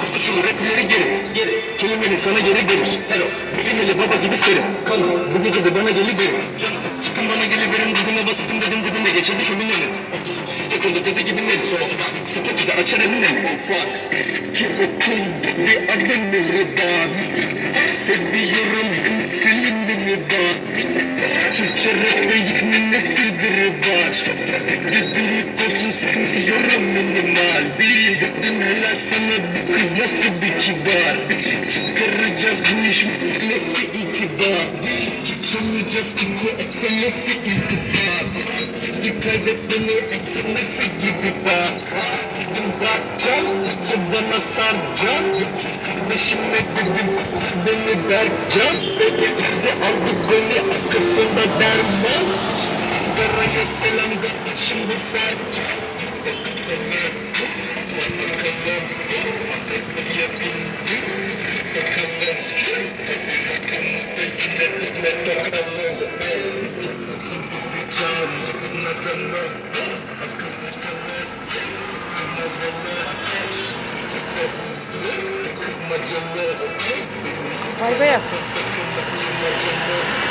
Konuşun rapleri geri. Geri Kelimeni sana geri verir? Fero Bilineli baba gibi serim Kan Bu gece de bana geli verin. Çıkın bana geli verin Dibime basıp dedim dibine geçirdi şu minnet Sıcak oldu dedi gibi Soğuk Sıkıntı da açar eline. Fuck Eski okul dedi adını Rıdan Seviyorum Selimini ben Türkçe rapte yeni nesildir var. Dediği bu kız nasıl bir kibar? Çıkaracağız bu iş meselesi itibar? Geçemeyeceğiz kiko ekselesi iltifat Sevgi kaybetmeni ekselesi gibi bak? Dedim bakacağım Sen bana saracağım Kardeşime dedim beni vereceğim Dedi aldı beni arkasında derman? Karaya selam kardeşim bu saracağım Vay be.